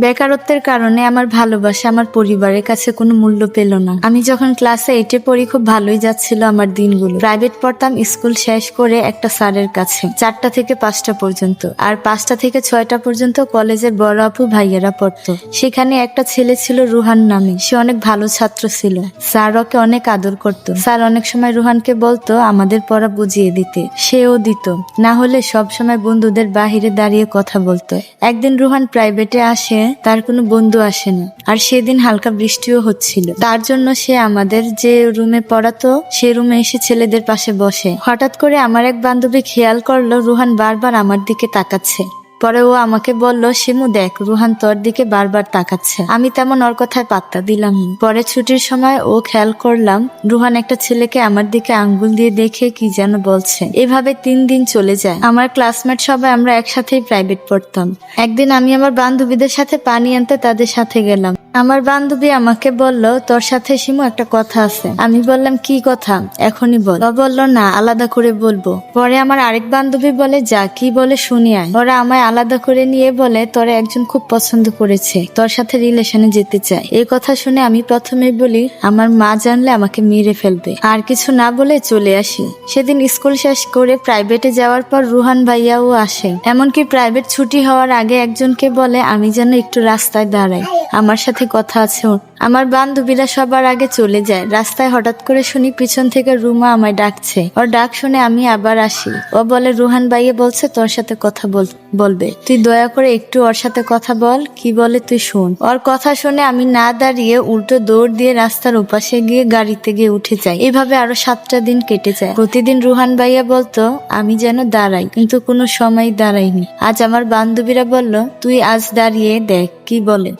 বেকারত্বের কারণে আমার ভালোবাসা আমার পরিবারের কাছে কোনো মূল্য পেল না। আমি যখন ক্লাসে এইটে পড়ি, খুব ভালোই যাচ্ছিল আমার দিনগুলো। প্রাইভেট পড়তাম স্কুল শেষ করে একটা স্যারের কাছে, চারটা থেকে পাঁচটা পর্যন্ত। আর পাঁচটা থেকে ছয়টা পর্যন্ত কলেজের বড় আপু ভাইয়েরা পড়তো। সেখানে একটা ছেলে ছিল রুহান নামে। সে অনেক ভালো ছাত্র ছিল। স্যার ওকে অনেক আদর করত। স্যার অনেক সময় রুহানকে বলতো আমাদের পড়া বুঝিয়ে দিতে। সেও দিত। না হলে সব সময় বন্ধুদের বাহিরে দাঁড়িয়ে কথা বলতো। একদিন রুহান প্রাইভেটে আসে তার কোনো বন্ধু আসে না আর সেদিন হালকা বৃষ্টিও হচ্ছিল। তার জন্য সে আমাদের যে রুমে পড়াতো সে রুমে এসে ছেলেদের পাশে বসে। হঠাৎ করে আমার এক বান্ধবী খেয়াল করল, রুহান বারবার আমার দিকে তাকাচ্ছে। পরে ও আমাকে বলল, শিমু, দেখ, রুহান তোর দিকে বারবার তাকাচ্ছে। আমি তেমন ওর কথায় পাত্তা দিলাম। পরে ছুটির সময় ও খেয়াল করলাম, রুহান একটা ছেলেকে আমার দিকে আঙ্গুল দিয়ে দেখে কি যেন বলছে। এভাবে তিন দিন চলে যায়। আমার ক্লাসমেট সবাই আমরা একসাথেই প্রাইভেট পড়তাম। একদিন আমি আমার বান্ধবীদের সাথে পানি আনতে তাদের সাথে গেলাম। আমার বান্ধবী আমাকে বলল, তোর সাথে শিমু একটা কথা আছে। আমি বললাম, কি কথা? এখনই বল। বলল, না, আলাদা করে বলব। পরে আমার আরেক বান্ধবী বলে, যা, কি বলে শুনি আয়। ওরা আমায় আলাদা করে নিয়ে বলে, তোরে একজন খুব পছন্দ করেছে। তোর সাথে রিলেশনে যেতে চায় এই কথা শুনে আমি প্রথমে বলি, আমার মা জানলে আমাকে মেরে ফেলবে। আর কিছু না বলে চলে আসি। সেদিন স্কুল শেষ করে প্রাইভেটে যাওয়ার পর রুহান ভাইয়াও আসে। এমনকি প্রাইভেট ছুটি হওয়ার আগে একজনকে বলে, আমি যেন একটু রাস্তায় দাঁড়াই। আমার সাথে কথা আছে ওর। আমার বান্ধবীরা সবার আগে চলে যায়। রাস্তায় হঠাৎ করে শুনি পিছন থেকে রুমা আমায় ডাকছে। ওর ডাক শুনে আমি আবার আসি। ও বলে, রুহান ভাইয়া বলছে তোর সাথে কথা বল, বলবে। তুই দয়া করে একটু ওর সাথে কথা বল, কি বলে তুই শোন। ওর কথা শুনে আমি না দাঁড়িয়ে উল্টো দৌড় দিয়ে রাস্তার উপাশে গিয়ে গাড়িতে গিয়ে উঠে যাই। এভাবে আরও সাতটা দিন কেটে যায়। প্রতিদিন রুহান ভাইয়া বলতো, আমি যেন দাঁড়াই, কিন্তু কোনো সময় দাঁড়াইনি। আজ আমার বান্ধবীরা বলল, তুই আজ দাঁড়িয়ে দেখ, কি বলে?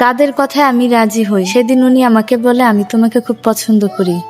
তাদের কথায় আমি রাজি হই। সেদিন উনি আমাকে বলে, আমি তোমাকে খুব পছন্দ করি।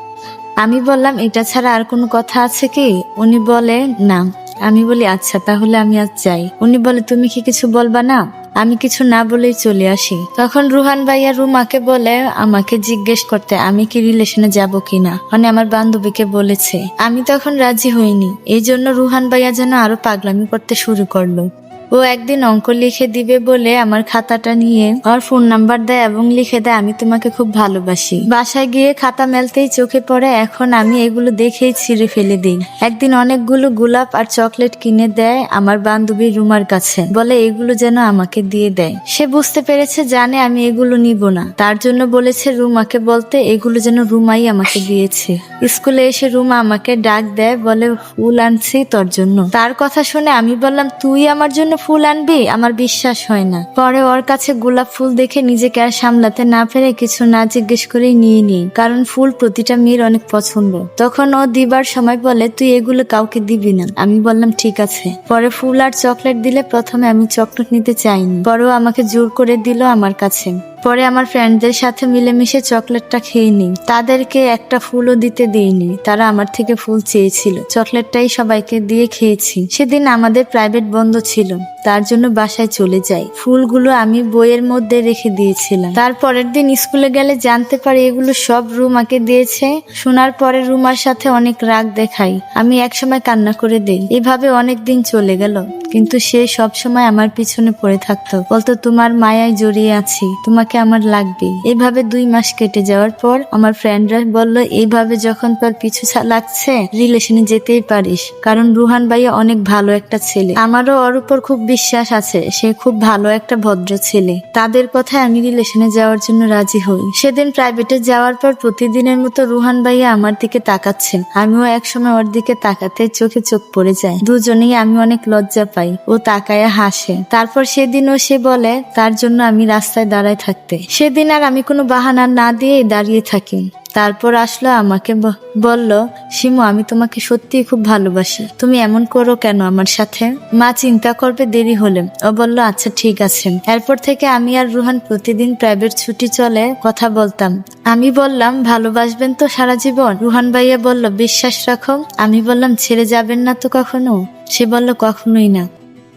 আমি বললাম, এটা ছাড়া আর কোনো কথা আছে কি? উনি বলে, না। আমি বলি আচ্ছা তাহলে আমি আজ যাই। উনি বলে, তুমি কি কিছু বলবা না? আমি কিছু না বলেই চলে আসি। তখন রুহান ভাইয়া রুমাকে বলে, আমাকে জিজ্ঞেস করতে, আমি কি রিলেশনে যাব কিনা? মানে আমার বান্ধবীকে বলেছে। আমি তখন রাজি হইনি। এই জন্য রুহান ভাইয়া যেন আরও পাগলামি করতে শুরু করল। ও একদিন অঙ্ক লিখে দিবে বলে আমার খাতাটা নিয়ে ওর ফোন নাম্বার দেয় এবং লিখে দেয়, আমি তোমাকে খুব ভালোবাসি। বাসায় গিয়ে খাতা মেলতেই চোখে পড়ে, এখন আমি এগুলো দেখেই ছিঁড়ে ফেলে দিই। একদিন অনেকগুলো গোলাপ আর চকলেট কিনে দেয় আমার বান্ধবী রুমার কাছে। বলে, এগুলো যেন আমাকে দিয়ে দেয়। সে বুঝতে পেরেছে, জানে আমি এগুলো নিব না। তার জন্য বলেছে, রুমাকে বলতে, এগুলো যেন রুমাই আমাকে দিয়েছে। স্কুলে এসে রুমা আমাকে ডাক দেয়, বলে, ফুল আনছি তোর জন্য। তার কথা শুনে আমি বললাম, তুই আমার জন্য ফুল আনবি? আমার বিশ্বাস হয় না। পরে ওর কাছে গোলাপ ফুল দেখে নিজেকে আর সামলাতে না পেরে কিছু না জিজ্ঞেস করেই নিয়ে নিই, কারণ ফুল প্রতিটা মেয়ের অনেক পছন্দ। তখন ও দিবার সময় বলে, তুই এগুলো কাউকে দিবি না। আমি বললাম, ঠিক আছে। পরে ফুল আর চকলেট দিলে প্রথমে আমি চকলেট নিতে চাইনি। পরেও আমাকে জোর করে দিল আমার কাছে। পরে আমার ফ্রেন্ডদের সাথে মিলেমিশে চকলেটটা খেয়ে নিই। তাদেরকে একটা ফুলও দিতে দিইনি। তারা আমার থেকে ফুল চেয়েছিল। চকলেটটাই সবাইকে দিয়ে খেয়েছি। সেদিন আমাদের প্রাইভেট বন্ধ ছিল। তার জন্য বাসায় চলে যাই। ফুলগুলো আমি বইয়ের মধ্যে রেখে দিয়েছিলাম। তারপরের দিন স্কুলে গেলে জানতে পারি এগুলো সব রুমাকে দিয়েছে। শোনার পরে রুমার সাথে অনেক রাগ দেখাই। আমি একসময় কান্না করে দেই। এভাবে অনেক দিন চলে গেল। কিন্তু সে সব সময় আমার পিছনে পড়ে থাকতো। বলতো, তোমার মায়ায় জড়িয়ে আছি। তোমাকে আমার লাগবে। এভাবে দুই মাস কেটে যাওয়ার পর আমার ফ্রেন্ডরা বলল, এইভাবে যখন তোর পিছু লাগছে রিলেশনে যেতেই পারিস। কারণ রুহান ভাইয়া অনেক ভালো একটা ছেলে। আমারও ওর উপর খুব বিশ্বাস আছে, সে খুব ভালো একটা ভদ্র ছেলে। তাদের কথায় আমি রিলেশনে যাওয়ার জন্য রাজি হই। সেদিন প্রাইভেটে যাওয়ার পর প্রতিদিনের মতো রুহান ভাইয়া আমার দিকে তাকাচ্ছেন আমিও একসময় ওর দিকে তাকাতে চোখে চোখ পড়ে যায়। দুজনেই আমি অনেক লজ্জা পাই। ও তাকায় হাসে। তারপর সেদিনও সে বলে, তার জন্য আমি রাস্তায় দাঁড়ায় থাকতে। সেদিন আর আমি কোনো বাহানা না দিয়ে দাঁড়িয়ে থাকি। তারপর আসলো আমাকে বলল, শিমু, আমি তোমাকে সত্যিই খুব ভালোবাসি। তুমি এমন করো কেন আমার সাথে? মা চিন্তা করবে দেরি হলে। ও বলল আচ্ছা ঠিক আছে। এরপর থেকে আমি আর রুহান প্রতিদিন প্রাইভেট ছুটি চলে কথা বলতাম। আমি বললাম, ভালোবাসবেন তো সারা জীবন? রুহান ভাইয়া বলল, বিশ্বাস রাখো। আমি বললাম, ছেড়ে যাবেন না তো কখনো? সে বলল, কখনোই না।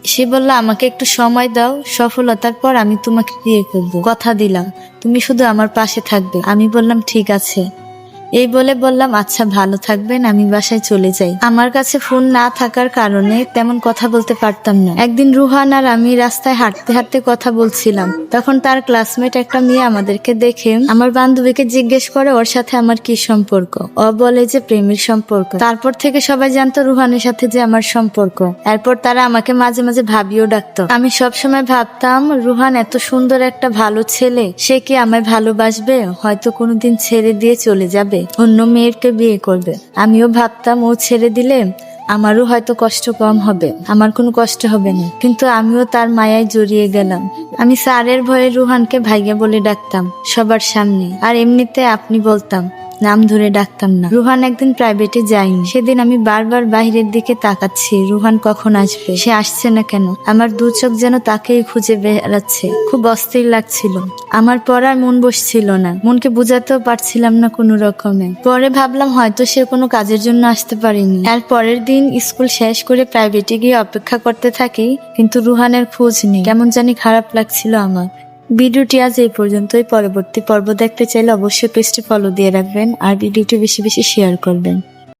সে বলল, আমাকে একটু সময় দাও, সফলতার পর আমি তোমাকে বিয়ে করব। কথা দিলাম, তুমি শুধু আমার পাশে থাকবে। আমি বললাম, ঠিক আছে। এই বলে বললাম আচ্ছা ভালো থাকবেন, আমি বাসায় চলে যাই। আমার কাছে ফোন না থাকার কারণে তেমন কথা বলতে পারতাম না। একদিন রুহান আর আমি রাস্তায় হাঁটতে হাঁটতে কথা বলছিলাম। তখন তার ক্লাসমেট একটা মেয়ে আমাদেরকে দেখে আমার বান্ধবীকে জিজ্ঞেস করে, ওর সাথে আমার কি সম্পর্ক? ও বলে যে, প্রেমের সম্পর্ক। তারপর থেকে সবাই জানতো রুহানের সাথে যে আমার সম্পর্ক। এরপর তারা আমাকে মাঝে মাঝে ভাবিও ডাকতো। আমি সবসময় ভাবতাম, রুহান এত সুন্দর একটা ভালো ছেলে, সে কি আমায় ভালোবাসবে? হয়তো কোনোদিন ছেড়ে দিয়ে চলে যাবে। অন্য মেয়েকে বিয়ে করবে। আমিও ভাবতাম ও ছেড়ে দিলে আমারও হয়তো কষ্ট কম হবে। আমার কোনো কষ্ট হবে না। কিন্তু আমিও তার মায়ায় জড়িয়ে গেলাম। আমি স্যারের ভয়ে রুহানকে ভাইয়া বলে ডাকতাম সবার সামনে। আর এমনিতে আপনি বলতাম নাম ধরে ডাকতাম না। রুহান একদিন প্রাইভেটে যায়নি। সেদিন আমি বারবার বাইরের দিকে তাকাচ্ছি। রুহান কখন আসবে? সে আসছে না কেন? আমার দু চোখ যেন তাকেই খুঁজে বেড়াচ্ছে। খুব অস্থির লাগছিল। আমার পড়ার মন বসছিল না। মনকে বুঝাতেও পারছিলাম না কোনো রকমে। পরে ভাবলাম হয়তো সে কোনো কাজের জন্য আসতে পারেনি। আর পরের দিন স্কুল শেষ করে প্রাইভেটে গিয়ে অপেক্ষা করতে থাকি, কিন্তু রুহানের খোঁজ নেই। কেমন জানি খারাপ লাগছিল আমার। ভিডিওটি আজ এই পর্যন্তই। পরবর্তী পর্ব দেখতে চাইলে অবশ্যই পেজটি ফলো দিয়ে রাখবেন আর ভিডিওটি বেশি বেশি শেয়ার করবেন।